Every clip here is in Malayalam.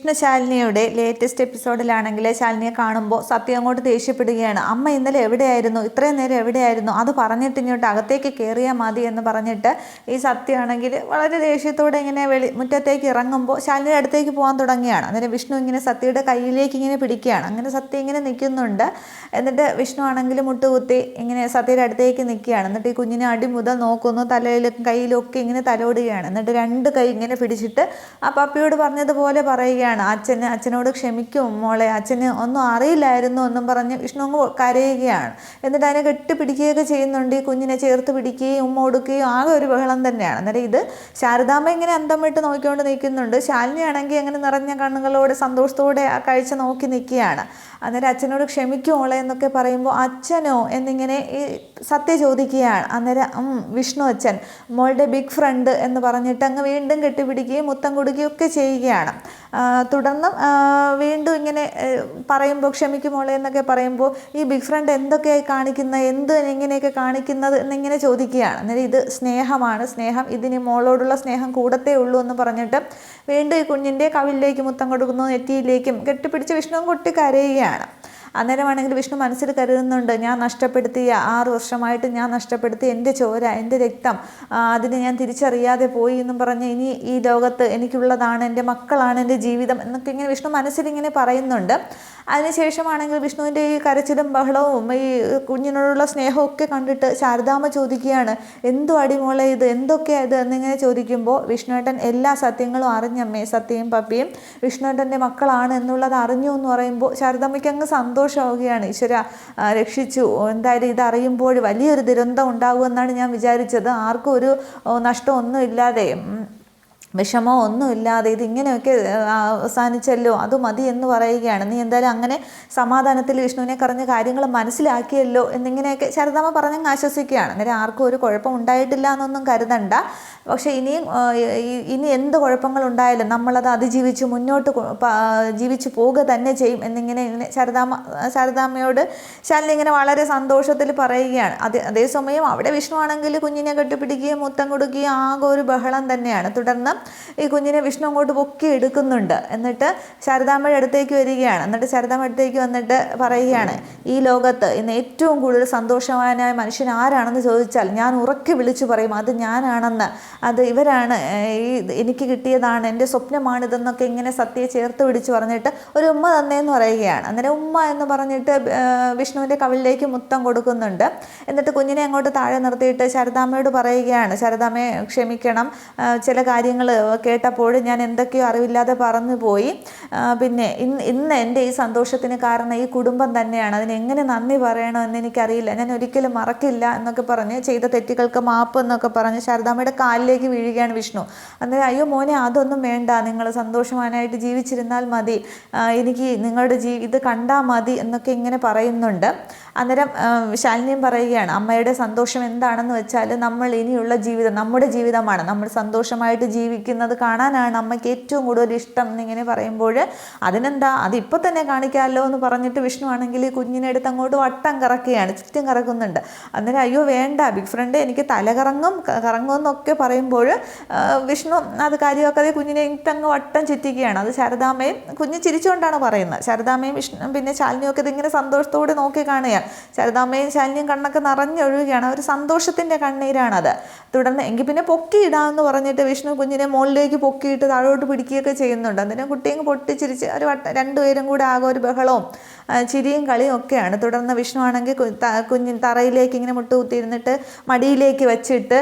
കൃഷ്ണശാലിനിയുടെ ലേറ്റസ്റ്റ് എപ്പിസോഡിലാണെങ്കിൽ ശാലിനിയെ കാണുമ്പോൾ സത്യം അങ്ങോട്ട് ദേഷ്യപ്പെടുകയാണ്. അമ്മ ഇന്നലെ എവിടെയായിരുന്നു? ഇത്രയും നേരം എവിടെയായിരുന്നു? അത് പറഞ്ഞിട്ട് ഇങ്ങോട്ട് അകത്തേക്ക് കയറിയാൽ മതി എന്ന് പറഞ്ഞിട്ട് ഈ സത്യമാണെങ്കിൽ വളരെ ദേഷ്യത്തോടെ ഇങ്ങനെ വെളി മുറ്റത്തേക്ക് ഇറങ്ങുമ്പോൾ ശാലിനിയുടെ അടുത്തേക്ക് പോകാൻ തുടങ്ങിയാണ്. അന്നേരം വിഷ്ണു ഇങ്ങനെ സത്യയുടെ കയ്യിലേക്ക് ഇങ്ങനെ പിടിക്കുകയാണ്. അങ്ങനെ സത്യ ഇങ്ങനെ നിൽക്കുന്നുണ്ട്. എന്നിട്ട് വിഷ്ണു ആണെങ്കിൽ മുട്ടുകുത്തി ഇങ്ങനെ സത്യയുടെ അടുത്തേക്ക് നിൽക്കുകയാണ്. എന്നിട്ട് ഈ കുഞ്ഞിനെ അടിമുത നോക്കുന്നു. തലയിലും കയ്യിലും ഒക്കെ ഇങ്ങനെ തലോടുകയാണ്. എന്നിട്ട് രണ്ട് കൈ ഇങ്ങനെ പിടിച്ചിട്ട് ആ പപ്പിയോട് പറഞ്ഞതുപോലെ പറയുകയാണ്. അച്ഛന് അച്ഛനോട് ക്ഷമിക്കും മോളെ. അച്ഛന് ഒന്നും അറിയില്ലായിരുന്നു എന്നും പറഞ്ഞ് വിഷ്ണു അങ്ങ് കരയുകയാണ്. എന്നിട്ട് അതിനെ കെട്ടിപ്പിടിക്കുകയൊക്കെ ചെയ്യുന്നുണ്ട്. ഈ കുഞ്ഞിനെ ചേർത്ത് പിടിക്കുകയും ഉമ്മ കൊടുക്കുകയും ആകെ ഒരു ബഹളം തന്നെയാണ്. അന്നേരം ഇത് ശാരദാമ്മ ഇങ്ങനെ അന്തം വിട്ട് നോക്കിക്കൊണ്ട് നിൽക്കുന്നുണ്ട്. ശാലിനിയാണെങ്കിൽ അങ്ങനെ നിറഞ്ഞ കണ്ണുകളോടെ സന്തോഷത്തോടെ ആ കാഴ്ച നോക്കി നിൽക്കുകയാണ്. അന്നേരം അച്ഛനോട് ക്ഷമിക്കുമോളെ എന്നൊക്കെ പറയുമ്പോൾ അച്ഛനോ എന്നിങ്ങനെ ഈ സത്യ ചോദിക്കുകയാണ്. അന്നേരം വിഷ്ണു അച്ഛൻ മോളുടെ ബിഗ് ഫ്രണ്ട് എന്ന് പറഞ്ഞിട്ട് അങ്ങ് വീണ്ടും കെട്ടിപ്പിടിക്കുകയും മുത്തം കൊടുക്കുകയും ഒക്കെ ചെയ്യുകയാണ്. തുടർന്നും വീണ്ടും ഇങ്ങനെ പറയുമ്പോൾ ക്ഷമിക്കുമോളെ എന്നൊക്കെ പറയുമ്പോൾ ഈ ബിഗ് ഫ്രണ്ട് എന്തൊക്കെയായി കാണിക്കുന്നത് എന്ത് എങ്ങനെയൊക്കെ കാണിക്കുന്നത് എന്നിങ്ങനെ ചോദിക്കുകയാണ്. അന്നേരം ഇത് സ്നേഹമാണ്. സ്നേഹം ഇതിന് മോളോടുള്ള സ്നേഹം കൂടത്തേ ഉള്ളൂ എന്ന് പറഞ്ഞിട്ട് വീണ്ടും ഈ കുഞ്ഞിന്റെ കവിളിലേക്ക് മുത്തം കൊടുക്കുന്നു നെറ്റിയിലേക്കും കെട്ടിപ്പിടിച്ച് വിഷ്ണുവും കൊട്ടി കരയുകയാണ്. 来了。അന്നേരമാണെങ്കിൽ വിഷ്ണു മനസ്സിൽ കരുതുന്നുണ്ട് ഞാൻ നഷ്ടപ്പെടുത്തിയ ആറ് വർഷമായിട്ട് ഞാൻ നഷ്ടപ്പെടുത്തി എന്റെ ചോര എന്റെ രക്തം അതിനെ ഞാൻ തിരിച്ചറിയാതെ പോയി എന്നും പറഞ്ഞ് ഇനി ഈ ലോകത്ത് എനിക്കുള്ളതാണ് എന്റെ മക്കളാണ് എന്റെ ജീവിതം എന്നൊക്കെ ഇങ്ങനെ വിഷ്ണു മനസ്സിലിങ്ങനെ പറയുന്നുണ്ട്. അതിനുശേഷമാണെങ്കിൽ വിഷ്ണുവിന്റെ ഈ കരച്ചിലും ബഹളവും ഈ കുഞ്ഞിനോടുള്ള സ്നേഹമൊക്കെ കണ്ടിട്ട് ശാരദാമ്മ ചോദിക്കുകയാണ് എന്തോ അടിമോളെ ഇത്? എന്തൊക്കെയാണ് ഇത്? എന്നിങ്ങനെ ചോദിക്കുമ്പോൾ വിഷ്ണുവേട്ടൻ എല്ലാ സത്യങ്ങളും അറിഞ്ഞമ്മേ സത്യയും പപ്പിയും വിഷ്ണുവേട്ടന്റെ മക്കളാണ് എന്നുള്ളത് അറിഞ്ഞു എന്ന് പറയുമ്പോൾ ശാരദാമ്മയ്ക്ക് അങ്ങ് സന്തോഷമാവുകയാണ്. ഈശ്വര രക്ഷിച്ചു. എന്തായാലും ഇതറിയുമ്പോൾ വലിയൊരു ദുരന്തം ഉണ്ടാകുമെന്നാണ് ഞാൻ വിചാരിച്ചത്. ആർക്കും ഒരു നഷ്ടമൊന്നുമില്ലാതെ. വിഷമോ ഒന്നുമില്ലാതെ ഇതിങ്ങനെയൊക്കെ അവസാനിച്ചല്ലോ അത് മതി എന്ന് പറയുകയാണ്. നീ എന്തായാലും അങ്ങനെ സമാധാനത്തിൽ വിഷ്ണുവിനെ കറഞ്ഞ കാര്യങ്ങൾ മനസ്സിലാക്കിയല്ലോ എന്നിങ്ങനെയൊക്കെ ശാരദാമ്മ പറഞ്ഞങ്ങ് ആശ്വസിക്കുകയാണ്. അന്നേരം ആർക്കും ഒരു കുഴപ്പം ഉണ്ടായിട്ടില്ല എന്നൊന്നും കരുതണ്ട. പക്ഷേ ഇനിയും ഇനി എന്ത് കുഴപ്പങ്ങൾ ഉണ്ടായാലും നമ്മളത് അതിജീവിച്ച് മുന്നോട്ട് ജീവിച്ച് പോവുക തന്നെ ചെയ്യും എന്നിങ്ങനെ ഇങ്ങനെ ശാരദാമ്മ ശാരദാമ്മയോട് ശാലിനി ഇങ്ങനെ വളരെ സന്തോഷത്തിൽ പറയുകയാണ്. അതേ അതേസമയം അവിടെ വിഷ്ണു ആണെങ്കിൽ കുഞ്ഞിനെ കെട്ടിപ്പിടിക്കുകയും മുത്തം കൊടുക്കുകയും ആകെ ഒരു ബഹളം തന്നെയാണ്. തുടർന്ന് ഈ കുഞ്ഞിനെ വിഷ്ണു അങ്ങോട്ട് പൊക്കി എടുക്കുന്നുണ്ട്. എന്നിട്ട് ശാരദാമ്മയുടെ അടുത്തേക്ക് വരികയാണ്. എന്നിട്ട് ശാരദാമ്മ അടുത്തേക്ക് വന്നിട്ട് പറയുകയാണ് ഈ ലോകത്ത് ഇന്ന് ഏറ്റവും കൂടുതൽ സന്തോഷവാനായ മനുഷ്യൻ ആരാണെന്ന് ചോദിച്ചാൽ ഞാൻ ഉറക്കെ വിളിച്ചു പറയും അത് ഞാനാണെന്ന്. അത് ഇവരാണ് ഈ എനിക്ക് കിട്ടിയതാണ് എന്റെ സ്വപ്നമാണിതെന്നൊക്കെ ഇങ്ങനെ സത്യയെ ചേർത്ത് പിടിച്ച് പറഞ്ഞിട്ട് ഒരു ഉമ്മ തന്നേന്ന് പറയുകയാണ്. അന്നേരം ഉമ്മ എന്ന് പറഞ്ഞിട്ട് വിഷ്ണുവിന്റെ കവിളിലേക്ക് മുത്തം കൊടുക്കുന്നുണ്ട്. എന്നിട്ട് കുഞ്ഞിനെ അങ്ങോട്ട് താഴെ നിർത്തിയിട്ട് ശാരദാമ്മയോട് പറയുകയാണ് ശാരദാമ്മയെ ക്ഷമിക്കണം. ചില കാര്യങ്ങൾ കേട്ടപ്പോൾ ഞാൻ എന്തൊക്കെയോ അറിവില്ലാതെ പറഞ്ഞു പോയി. പിന്നെ ഇന്ന് ഇന്ന് എന്റെ ഈ സന്തോഷത്തിന് കാരണം ഈ കുടുംബം തന്നെയാണ്. അതിന് എങ്ങനെ നന്ദി പറയണമെന്ന് എനിക്കറിയില്ല. ഞാൻ ഒരിക്കലും മറക്കില്ല എന്നൊക്കെ പറഞ്ഞ് ചെയ്ത തെറ്റുകൾക്ക് മാപ്പ് എന്നൊക്കെ പറഞ്ഞ് ശാരദാമ്മയുടെ കാലിലേക്ക് വീഴുകയാണ് വിഷ്ണു. അന്നേരം അയ്യോ മോനെ അതൊന്നും വേണ്ട. നിങ്ങൾ സന്തോഷവാനായിട്ട് ജീവിച്ചിരുന്നാൽ മതി. എനിക്ക് നിങ്ങളുടെ ജീ ഇത് കണ്ടാൽ മതി എന്നൊക്കെ ഇങ്ങനെ പറയുന്നുണ്ട്. അന്നേരം ശാലിനിയും പറയുകയാണ് അമ്മയുടെ സന്തോഷം എന്താണെന്ന് വെച്ചാൽ നമ്മൾ ഇനിയുള്ള ജീവിതം നമ്മുടെ ജീവിതമാണ്. നമ്മൾ സന്തോഷമായിട്ട് ജീവിക്കുന്നത് കാണാനാണ് അമ്മയ്ക്ക് ഏറ്റവും കൂടുതൽ ഇഷ്ടം എന്നിങ്ങനെ പറയുമ്പോൾ അതിനെന്താ അതിപ്പോൾ തന്നെ കാണിക്കാമല്ലോ എന്ന് പറഞ്ഞിട്ട് വിഷ്ണു ആണെങ്കിൽ കുഞ്ഞിനെ എടുത്ത് അങ്ങോട്ട് വട്ടം കറക്കുകയാണ് ചുറ്റും കറക്കുന്നുണ്ട്. അന്നേരം അയ്യോ വേണ്ട ബിഗ് ഫ്രണ്ട് എനിക്ക് തല കറങ്ങും എന്നൊക്കെ പറയുമ്പോൾ വിഷ്ണു അത് കാര്യമാക്കാതെ കുഞ്ഞിനെ ഇട്ടങ്ങ് വട്ടം ചുറ്റിക്കുകയാണ്. അത് ശാരദാമ്മയും കുഞ്ഞ് ചിരിച്ചുകൊണ്ടാണ് പറയുന്നത്. ശാരദാമ്മയും വിഷ്ണു പിന്നെ ശാലിനിയൊക്കെ ഇതിങ്ങനെ സന്തോഷത്തോടെ നോക്കി കാണുകയാണ്. ശാരദാമ്മയും ശാലിനിയും കണ്ണൊക്കെ നിറഞ്ഞൊഴുകുകയാണ്. ഒരു സന്തോഷത്തിന്റെ കണ്ണീരാണത്. തുടർന്ന് എങ്കിൽ പിന്നെ പൊക്കിയിടാമെന്ന് പറഞ്ഞിട്ട് വിഷ്ണു കുഞ്ഞിനെ മുകളിലേക്ക് പൊക്കിയിട്ട് താഴോട്ട് പിടിക്കുകയൊക്കെ ചെയ്യുന്നുണ്ട്. അന്നേരം കുട്ടിയും പൊട്ടിച്ചിരിച്ച് ഒരു വട്ട രണ്ടുപേരും കൂടെ ആകെ ഒരു ബഹളവും ചിരിയും കളിയും ഒക്കെയാണ്. തുടർന്ന് വിഷ്ണു ആണെങ്കിൽ കുഞ്ഞിൻ തറയിലേക്ക് ഇങ്ങനെ മുട്ടുകുത്തിയിരുന്നിട്ട് മടിയിലേക്ക് വെച്ചിട്ട്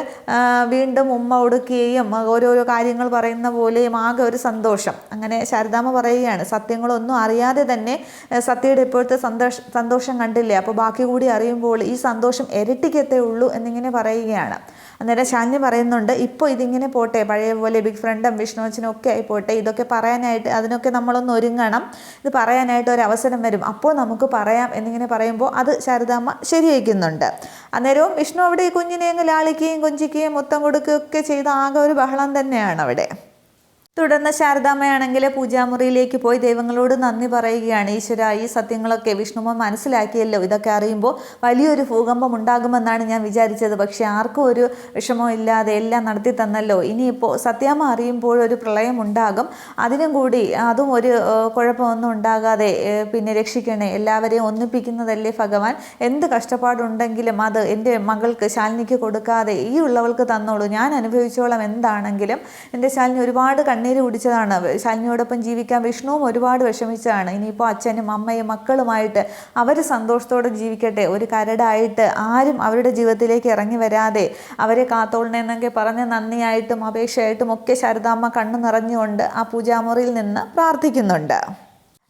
വീണ്ടും ഉമ്മ കൊടുക്കുകയും ഓരോരോ കാര്യങ്ങൾ പറയുന്ന പോലെയും ആകെ ഒരു സന്തോഷം. അങ്ങനെ ശാരദാമ്മ പറയുകയാണ് സത്യങ്ങളൊന്നും അറിയാതെ തന്നെ സത്യയുടെ ഇപ്പോഴത്തെ സന്തോഷ സന്തോഷം കണ്ടില്ലേ? അപ്പോൾ ബാക്കി കൂടി അറിയുമ്പോൾ ഈ സന്തോഷം ഇരട്ടിക്കത്തേ ഉള്ളൂ എന്നിങ്ങനെ പറയുകയാണ്. അന്നേരം ശാലിനി പറയുന്നുണ്ട്. ഇപ്പോൾ ഇതിങ്ങനെ പോട്ടെ പഴയ പോലെ ബിഗ് ഫ്രണ്ടും വിഷ്ണുവച്ചനും ഒക്കെ ആയി പോട്ടെ ഇതൊക്കെ പറയാനായിട്ട് അതിനൊക്കെ നമ്മളൊന്ന് ഒരുങ്ങണം. ഇത് പറയാനായിട്ട് ഒരു അവസരം വരും. അപ്പോൾ നമുക്ക് പറയാം എന്നിങ്ങനെ പറയുമ്പോൾ അത് ശാരദാമ്മ ശരിവയ്ക്കുന്നുണ്ട് അന്നേരവും വിഷ്ണു അവിടെ ഈ കുഞ്ഞിനെ അങ്ങ് ലാളിക്കുകയും കൊഞ്ചിക്കുകയും മൊത്തം കൊടുക്കുകയൊക്കെ ചെയ്ത ആകെ ഒരു ബഹളം തന്നെയാണ് അവിടെ തുടർന്ന് ശാരദാമ്മയാണെങ്കിൽ പൂജാമുറിയിലേക്ക് പോയി ദൈവങ്ങളോട് നന്ദി പറയുകയാണ്. ഈശ്വര ഈ സത്യങ്ങളൊക്കെ വിഷ്ണുമ മനസ്സിലാക്കിയല്ലോ. ഇതൊക്കെ അറിയുമ്പോൾ വലിയൊരു ഭൂകമ്പം ഉണ്ടാകുമെന്നാണ് ഞാൻ വിചാരിച്ചത്. പക്ഷേ ആർക്കും ഒരു വിഷമോ ഇല്ലാതെ എല്ലാം നടത്തി തന്നല്ലോ. ഇനിയിപ്പോൾ സത്യാമ്മ അറിയുമ്പോൾ ഒരു പ്രളയം ഉണ്ടാകും. അതിനും കൂടി അതും ഒരു കുഴപ്പമൊന്നും ഉണ്ടാകാതെ പിന്നെ രക്ഷിക്കണേ. എല്ലാവരെയും ഒന്നിപ്പിക്കുന്നതല്ലേ ഭഗവാൻ. എന്ത് കഷ്ടപ്പാടുണ്ടെങ്കിലും അത് എന്റെ മകൾക്ക് ശാലിനിക്ക് കൊടുക്കാതെ ഈ ഉള്ളവൾക്ക് തന്നോളൂ. ഞാൻ അനുഭവിച്ചോളാം എന്താണെങ്കിലും എന്റെ ശാലിനി ഒരുപാട് കണ്ണീര് കുടിച്ചതാണ്. ശാലിനിയോടൊപ്പം ജീവിക്കാൻ വിഷ്ണുവും ഒരുപാട് വിഷമിച്ചതാണ്. ഇനിയിപ്പോൾ അച്ഛനും അമ്മയും മക്കളുമായിട്ട് അവർ സന്തോഷത്തോടെ ജീവിക്കട്ടെ. ഒരു കരടായിട്ട് ആരും അവരുടെ ജീവിതത്തിലേക്ക് ഇറങ്ങി വരാതെ അവരെ കാത്തോളണമെന്നൊക്കെ പറഞ്ഞ് നന്ദിയായിട്ടും അപേക്ഷയായിട്ടും ഒക്കെ ശാരദാമ്മ കണ്ണു നിറഞ്ഞുകൊണ്ട് ആ പൂജാമുറിയിൽ നിന്ന് പ്രാർത്ഥിക്കുന്നുണ്ട്.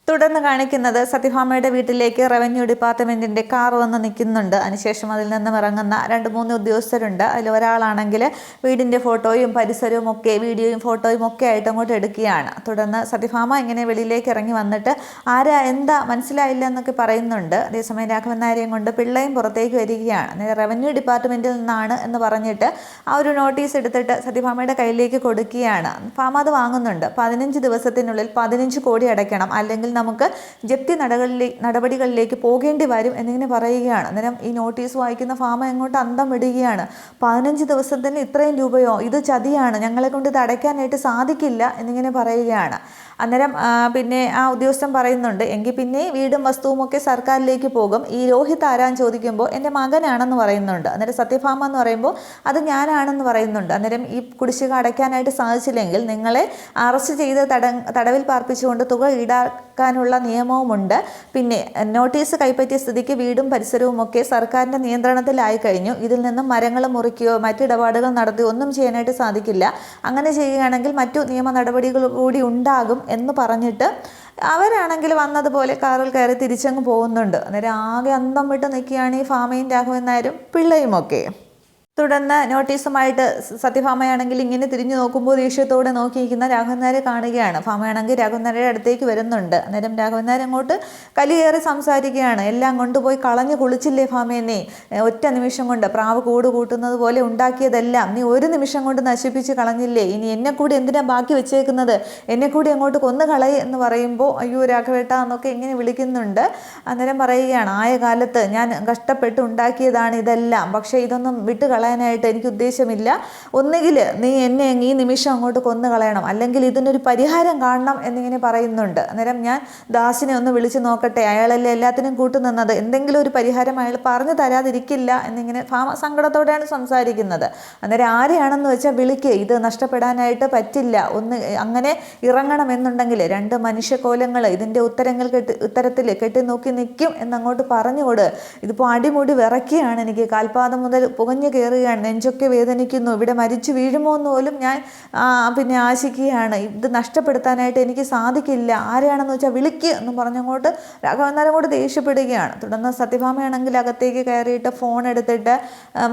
തുടർന്ന് കാണിക്കുന്നത് സത്യഭാമയുടെ വീട്ടിലേക്ക് റവന്യൂ ഡിപ്പാർട്ട്മെന്റിന്റെ കാർ വന്ന് നിൽക്കുന്നുണ്ട്. അതിനുശേഷം അതിൽ നിന്നും ഇറങ്ങുന്ന രണ്ട് മൂന്ന് ഉദ്യോഗസ്ഥരുണ്ട്. അതിൽ ഒരാളാണെങ്കിൽ വീടിന്റെ ഫോട്ടോയും പരിസരവും ഒക്കെ വീഡിയോയും ഫോട്ടോയും ഒക്കെ ആയിട്ട് അങ്ങോട്ട് എടുക്കുകയാണ്. തുടർന്ന് സത്യഭാമ ഇങ്ങനെ വെളിയിലേക്ക് ഇറങ്ങി വന്നിട്ട് ആരാ എന്താ മനസ്സിലായില്ല എന്നൊക്കെ പറയുന്നുണ്ട്. അതേസമയം രാഘവൻ നായരെയും കൊണ്ട് പിള്ളയും പുറത്തേക്ക് വരികയാണ്. റവന്യൂ ഡിപ്പാർട്ട്മെന്റിൽ നിന്നാണ് എന്ന് പറഞ്ഞിട്ട് ആ ഒരു നോട്ടീസ് എടുത്തിട്ട് സത്യഭാമയുടെ കയ്യിലേക്ക് കൊടുക്കുകയാണ്. ഫാമ അത് വാങ്ങുന്നുണ്ട്. പതിനഞ്ച് ദിവസത്തിനുള്ളിൽ പതിനഞ്ച് കോടി അടയ്ക്കണം. അല്ലെങ്കിൽ നമുക്ക് ജപ്തി നടകളിലേക്ക് നടപടികളിലേക്ക് പോകേണ്ടി വരും എന്നിങ്ങനെ പറയുകയാണ്. അന്നേരം ഈ നോട്ടീസ് വായിക്കുന്ന ഫാമ എങ്ങോട്ട് അന്തം വിടുകയാണ്. പതിനഞ്ച് ദിവസത്തിന് ഇത്രയും രൂപയോ ഇത് ചതിയാണ് ഞങ്ങളെ കൊണ്ട് ഇത് അടയ്ക്കാനായിട്ട് സാധിക്കില്ല എന്നിങ്ങനെ പറയുകയാണ്. അന്നേരം പിന്നെ ആ ഉദ്യോഗസ്ഥൻ പറയുന്നുണ്ട് എങ്കിൽ പിന്നെ വീടും വസ്തുവും ഒക്കെ സർക്കാരിലേക്ക് പോകും. ഈ രോഹിത് ആരാൻ ചോദിക്കുമ്പോൾ എന്റെ മകനാണെന്ന് പറയുന്നുണ്ട്. അന്നേരം സത്യഭാമ എന്ന് പറയുമ്പോൾ അത് ഞാനാണെന്ന് പറയുന്നുണ്ട്. അന്നേരം ഈ കുടിശ്ശിക അടയ്ക്കാനായിട്ട് സാധിച്ചില്ലെങ്കിൽ നിങ്ങളെ അറസ്റ്റ് ചെയ്ത് തട തടവിൽ പാർപ്പിച്ചുകൊണ്ട് തുക ഈടാക്കാനുള്ള നിയമവുമുണ്ട്. പിന്നെ നോട്ടീസ് കൈപ്പറ്റിയ സ്ഥിതിക്ക് വീടും പരിസരവും ഒക്കെ സർക്കാരിന്റെ നിയന്ത്രണത്തിലായി കഴിഞ്ഞു. ഇതിൽ നിന്നും മരങ്ങൾ മുറിക്കുകയോ മറ്റ് ഇടപാടുകൾ നടത്തുകയോ ഒന്നും ചെയ്യാനായിട്ട് സാധിക്കില്ല. അങ്ങനെ ചെയ്യുകയാണെങ്കിൽ മറ്റു നിയമ നടപടികൾ കൂടി ഉണ്ടാകും എന്ന് പറഞ്ഞിട്ട് അവരാണെങ്കിൽ വന്നതുപോലെ കാറിൽ കയറി തിരിച്ചങ്ങ് പോകുന്നുണ്ട്. അന്നേരം ആകെ അന്തം വിട്ട് നിൽക്കുകയാണ് ഈ ഫാമയും രാഘവൻ നായരും പിള്ളയുമൊക്കെ തുടർന്ന് നോട്ടീസുമായിട്ട് സത്യഭാമയാണെങ്കിൽ ഇങ്ങനെ തിരിഞ്ഞു നോക്കുമ്പോൾ ദേഷ്യത്തോടെ നോക്കിയിരിക്കുന്ന രാഘവൻ നായരെ കാണുകയാണ്. ഭാമയാണെങ്കിൽ രാഘവൻ നായരുടെ അടുത്തേക്ക് വരുന്നുണ്ട്. അന്നേരം രാഘവൻ നായർ അങ്ങോട്ട് കലിയേറി സംസാരിക്കുകയാണ്. എല്ലാം കൊണ്ടുപോയി കളഞ്ഞു കുളിച്ചില്ലേ ഭാമയെന്നെ ഒറ്റ നിമിഷം കൊണ്ട് പ്രാവ് കൂട് കൂട്ടുന്നത് പോലെ ഉണ്ടാക്കിയതെല്ലാം നീ ഒരു നിമിഷം കൊണ്ട് നശിപ്പിച്ച് കളഞ്ഞില്ലേ? ഇനി എന്നെ കൂടി എന്തിനാ ബാക്കി വെച്ചേക്കുന്നത്? എന്നെ കൂടി അങ്ങോട്ട് കൊന്നു കളയി എന്ന് പറയുമ്പോൾ അയ്യോ രാഘവേട്ട എന്നൊക്കെ ഇങ്ങനെ വിളിക്കുന്നുണ്ട്. അന്നേരം പറയുകയാണ് ആയ കാലത്ത് ഞാൻ കഷ്ടപ്പെട്ട് ഉണ്ടാക്കിയതാണ് ഇതെല്ലാം. പക്ഷേ ഇതൊന്നും വിട്ട് കളയാനായിട്ട് എനിക്ക് ഉദ്ദേശമില്ല. ഒന്നുകിൽ നീ എന്നെ ഈ നിമിഷം അങ്ങോട്ട് കൊന്നു കളയണം അല്ലെങ്കിൽ ഇതിനൊരു പരിഹാരം കാണണം എന്നിങ്ങനെ പറയുന്നുണ്ട്. അന്നേരം ഞാൻ ദാസിനെ ഒന്ന് വിളിച്ചു നോക്കട്ടെ. അയാളല്ലേ എല്ലാത്തിനും കൂട്ടുനിന്നത് എന്തെങ്കിലും ഒരു പരിഹാരം അയാൾ പറഞ്ഞു തരാതിരിക്കില്ല എന്നിങ്ങനെ സങ്കടത്തോടെയാണ് സംസാരിക്കുന്നത്. അന്നേരം ആരെയാണെന്ന് വെച്ചാൽ വിളിക്ക്. ഇത് നഷ്ടപ്പെടാനായിട്ട് പറ്റില്ല. ഒന്ന് അങ്ങനെ ഇറങ്ങണമെന്നുണ്ടെങ്കിൽ രണ്ട് മനുഷ്യകോലങ്ങൾ ഇതിന്റെ ഉത്തരങ്ങൾ കെട്ടി ഉത്തരത്തിൽ കെട്ടി നോക്കി നിൽക്കും എന്നങ്ങോട്ട് പറഞ്ഞുകൊട്. ഇതിപ്പോൾ അടിമുടി വിറക്കിയാണ് എനിക്ക്. കാൽപാദം മുതൽ പുകഞ്ഞു കയറുകയാണ് നെഞ്ചൊക്കെ വേദനിക്കുന്നു ഇവിടെ മരിച്ചു വീഴുമോ എന്ന് പോലും ഞാൻ പിന്നെ ആശിക്കുകയാണ്. ഇത് നഷ്ടപ്പെടുത്താനായിട്ട് എനിക്ക് സാധിക്കില്ല. ആരെയാണെന്ന് വെച്ചാൽ വിളിക്ക് എന്ന് പറഞ്ഞങ്ങോട്ട് രാഘവന്നാരം കൂടെ ദേഷ്യപ്പെടുകയാണ്. തുടർന്ന് സത്യഭാമയാണെങ്കിൽ അകത്തേക്ക് കയറിയിട്ട് ഫോൺ എടുത്തിട്ട്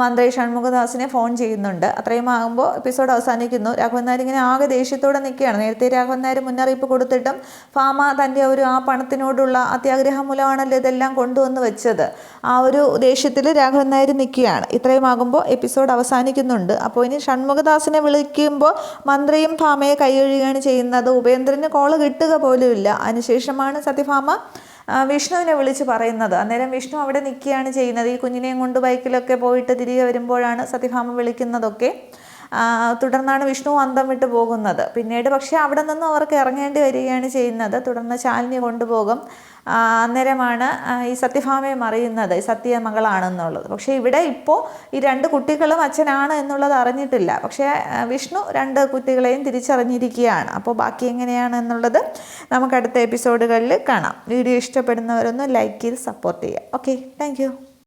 മന്ത്രി ഷൺമുഖദാസിനെ ഫോൺ ചെയ്യുന്നുണ്ട്. അത്രയും ആകുമ്പോൾ എപ്പിസോഡ് അവസാനിക്കുന്നു. രാഘവനാരി ഇങ്ങനെ ആകെ ദേഷ്യത്തോടെ നിൽക്കുകയാണ്. നേരത്തെ രാഘവനാരി മുന്നറിയിപ്പ് കൊടുത്തിട്ടും ഫാമ തന്റെ ഒരു ആ പണത്തിനോടുള്ള അത്യാഗ്രഹം മൂലമാണല്ലോ ഇതെല്ലാം കൊണ്ടുവന്ന് വെച്ചത്. ആ ഒരു ദേഷ്യത്തിൽ രാഘവൻ നായർ നിൽക്കുകയാണ്. ഇത്രയും ആകുമ്പോൾ എപ്പിസോഡ് അവസാനിക്കുന്നുണ്ട്. അപ്പോൾ ഇനി ഷൺമുഖദാസിനെ വിളിക്കുമ്പോൾ മന്ത്രിയും ഭാമയെ കൈയൊഴിയുകയാണ് ചെയ്യുന്നത്. ഉപേന്ദ്രന് കോൾ കിട്ടുക പോലുമില്ല അതിനുശേഷമാണ് സത്യഭാമ വിഷ്ണുവിനെ വിളിച്ച് പറയുന്നത്. അന്നേരം വിഷ്ണു അവിടെ നിൽക്കുകയാണ് ചെയ്യുന്നത്. ഈ കുഞ്ഞിനെയും കൊണ്ട് ബൈക്കിലൊക്കെ പോയിട്ട് തിരികെ വരുമ്പോഴാണ് സത്യഭാമ വിളിക്കുന്നതൊക്കെ. തുടർന്നാണ് വിഷ്ണു അന്തം വിട്ടു പോകുന്നത്. പിന്നീട് പക്ഷേ അവിടെ നിന്ന് അവർക്ക് ഇറങ്ങേണ്ടി വരികയാണ് ചെയ്യുന്നത്. തുടർന്ന് ശാലിനി കൊണ്ടുപോകും. അന്നേരമാണ് ഈ സത്യഭാമയും അറിയുന്നത്. ഈ സത്യ മകളാണെന്നുള്ളത് പക്ഷേ ഇവിടെ ഇപ്പോൾ ഈ രണ്ട് കുട്ടികളും അച്ഛനാണ് എന്നുള്ളത് അറിഞ്ഞിട്ടില്ല. പക്ഷേ വിഷ്ണു രണ്ട് കുട്ടികളെയും തിരിച്ചറിഞ്ഞിരിക്കുകയാണ്. അപ്പോൾ ബാക്കി എങ്ങനെയാണ് എന്നുള്ളത് നമുക്ക് അടുത്ത എപ്പിസോഡുകളിൽ കാണാം. വീഡിയോ ഇഷ്ടപ്പെടുന്നവരൊന്ന് ലൈക്ക് ചെയ്ത് സപ്പോർട്ട് ചെയ്യുക. Okay thank